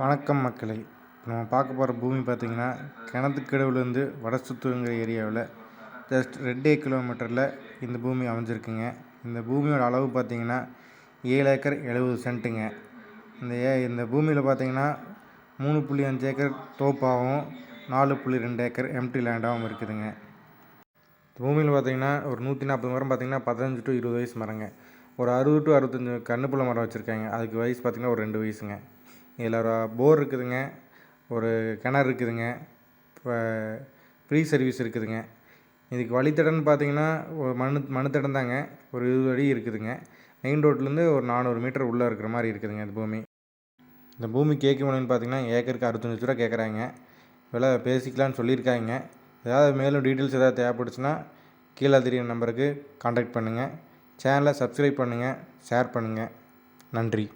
வணக்கம் மக்களே. இப்போ நம்ம பார்க்க போகிற பூமி பார்த்திங்கன்னா கிணத்துக்கடவுலேருந்து வட சுத்துங்கிற ஏரியாவில் ஜஸ்ட் ரெண்டே கிலோமீட்டரில் இந்த பூமி அமைஞ்சிருக்குங்க. இந்த பூமியோட அளவு பார்த்திங்கன்னா ஏழு ஏக்கர் எழுபது சென்ட்டுங்க. இந்த ஏ இந்த பூமியில் பார்த்திங்கன்னா மூணு புள்ளி அஞ்சு ஏக்கர் தோப்பாகவும் நாலு புள்ளி ரெண்டு ஏக்கர் எம்டி லேண்டாகவும் இருக்குதுங்க. பூமியில் பார்த்திங்கன்னா ஒரு நூற்றி நாற்பது மரம் பார்த்திங்கன்னா பதினஞ்சு டு இருபது வயசு மரங்க. ஒரு அறுபது டு அறுபத்தஞ்சு கண்ணுப்புள்ள மரம் வச்சுருக்காங்க. அதுக்கு வயசு பார்த்திங்கன்னா ஒரு ரெண்டு வயசுங்க. இதில் ஒரு போர் இருக்குதுங்க ஒரு கிணறு இருக்குதுங்க இப்போ ஃப்ரீ சர்வீஸ் இருக்குதுங்க. இதுக்கு வழித்தடம்னு பார்த்தீங்கன்னா ஒரு மண் மண்ணுத்தடம் தாங்க. ஒரு இருபது அடி இருக்குதுங்க. மெயின் ரோட்லேருந்து ஒரு நானூறு மீட்டர் உள்ளே இருக்கிற மாதிரி இருக்குதுங்க இந்த பூமி. இந்த பூமி கேட்கும் விலைன்னு பார்த்தீங்கன்னா ஏக்கருக்கு அறுபத்தஞ்சு ரூபா கேட்குறாங்க. விலை பேசிக்கலான்னு சொல்லியிருக்காங்க. ஏதாவது மேலும் டீட்டெயில்ஸ் ஏதாவது தேவைப்படுச்சுன்னா கீழே தெரியும் நம்பருக்கு காண்டாக்ட் பண்ணுங்கள் சேனலை சப்ஸ்கிரைப் பண்ணுங்கள் ஷேர் பண்ணுங்கள் நன்றி.